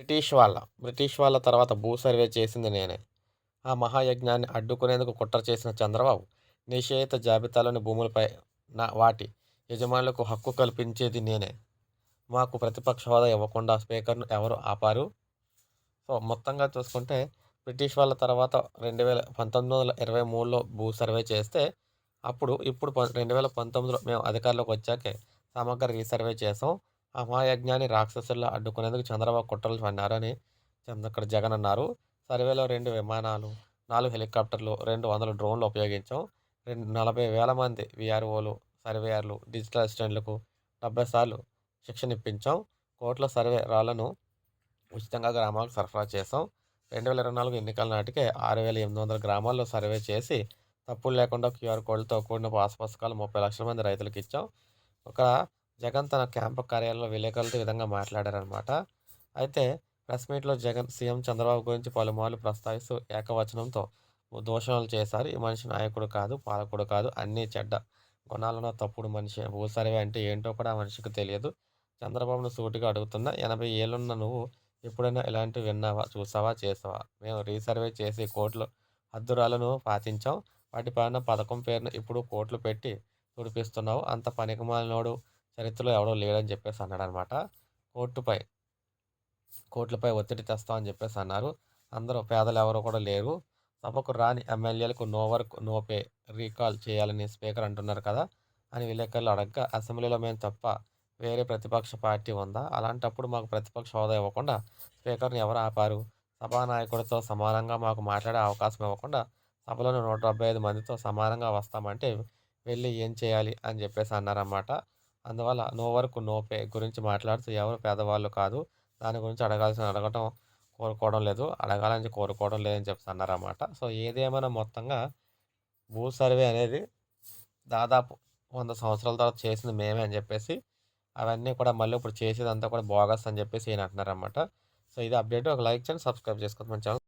British వాళ్ళ British వాళ్ళ తర్వాత భూ సర్వే చేసింది నేనే. ఆ మహాయజ్ఞాన్ని అడ్డుకునేందుకు కుట్ర చేసిన చంద్రబాబు నిషేధిత జాబితాలోని భూములపై నా వాటి యజమానులకు హక్కు కల్పించేది నేనే. మాకు ప్రతిపక్ష హోదా ఇవ్వకుండా స్పీకర్ను ఎవరు ఆపారు? సో మొత్తంగా చూసుకుంటే బ్రిటిష్ వాళ్ళ తర్వాత రెండు వేల పంతొమ్మిది వందల ఇరవై మూడులో భూ సర్వే చేస్తే అప్పుడు ఇప్పుడు ప- రెండు వేల పంతొమ్మిదిలో మేము అధికారంలోకి వచ్చాకే సమగ్ర రీసర్వే చేసాం. ఆ మహాయజ్ఞాన్ని రాక్షసుల్లో అడ్డుకునేందుకు చంద్రబాబు కుట్రలు పన్నారని చంద్ర- అక్కడ జగన్ అన్నారు. సర్వేలో రెండు విమానాలు నాలుగు హెలికాప్టర్లు రెండు వందల డ్రోన్లు ఉపయోగించాం. రెండు నలభై వేల మంది విఆర్ఓలు సర్వేయర్లు డిజిటల్ అసిస్టెంట్లకు డెబ్బై సార్లు శిక్షణ ఇప్పించాం కోట్ల సర్వే రాళ్ళను ఉచితంగా గ్రామాలకు సరఫరా చేసాం రెండు వేల ఇరవై నాలుగు ఎన్నికల నాటికే ఆరు వేల ఎనిమిది వందల గ్రామాల్లో సర్వే చేసి తప్పులు లేకుండా క్యూఆర్ కోడ్లతో కూడిన పాస్ పుస్తకాలు ముప్పై లక్షల మంది రైతులకు ఇచ్చాం. ఒక జగన్ తన క్యాంపు కార్యాలయంలో విలేకరులతో ఈ విధంగా మాట్లాడారనమాట అయితే ప్రెస్ మీట్లో జగన్ సీఎం చంద్రబాబు గురించి పలుమార్లు ప్రస్తావిస్తూ ఏకవచనంతో దోషణలు చేశారు. ఈ మనిషి నాయకుడు కాదు పాలకుడు కాదు అన్నీ చెడ్డ. గుణాలను తప్పుడు మనిషి. భూసరివి సర్వే అంటే ఏంటో కూడా మనిషికి తెలియదు. చంద్రబాబును సూటిగా అడుగుతున్నా ఎనభై ఏళ్ళున్న నువ్వు ఎప్పుడైనా ఇలాంటివి విన్నావా చూసావా చేసావా? మేము రీసర్వే చేసి కోట్లు హద్దురాలను పాటించాం వాటి పైన పథకం పేరును ఇప్పుడు కోట్లు పెట్టి తుడిపిస్తున్నావు. అంత పనికిమాలినోడు చరిత్రలో ఎవడో లేడని చెప్పేసి అన్నాడు అనమాట కోర్టుపై కోర్టులపై ఒత్తిడి తెస్తామని చెప్పేసి అన్నారు. అందరూ పేదలు ఎవరు కూడా లేరు. సభకు రాని ఎమ్మెల్యేలకు no work no pay recall చేయాలని స్పీకర్ అంటున్నారు కదా అని విలేకరులు అడగ్గా అసెంబ్లీలో మేము తప్ప వేరే ప్రతిపక్ష పార్టీ ఉందా? అలాంటప్పుడు మాకు ప్రతిపక్ష హోదా ఇవ్వకుండా స్పీకర్ని ఎవరు ఆపారు? సభానాయకుడితో సమానంగా మాకు మాట్లాడే అవకాశం ఇవ్వకుండా సభలోని నూట డెబ్బై ఐదు మందితో సమానంగా వస్తామంటే వెళ్ళి ఏం చేయాలి అని చెప్పేసి అన్నారన్నమాట. అందువల్ల నో వర్క్ నో పే గురించి మాట్లాడుతూ ఎవరు పేదవాళ్ళు కాదు. దాని గురించి అడగాల్సిన అడగటం కోరుకోవడం లేదు. అడగాలని కోరుకోవడం లేదని చెప్తున్నారు అన్నారన్నమాట. సో ఏదేమైనా మొత్తంగా భూ సర్వే అనేది దాదాపు వంద సంవత్సరాల తర్వాత చేసింది మేమే అని చెప్పేసి అవన్నీ కూడా మళ్ళీ ఇప్పుడు చేసేదంతా కూడా బోగస్ అని చెప్పేసి ఈయన అంటున్నారన్నమాట. సో ఇది అప్డేట్. ఒక లైక్ చేయండి సబ్స్క్రైబ్ చేసుకోవచ్చు మన ఛానల్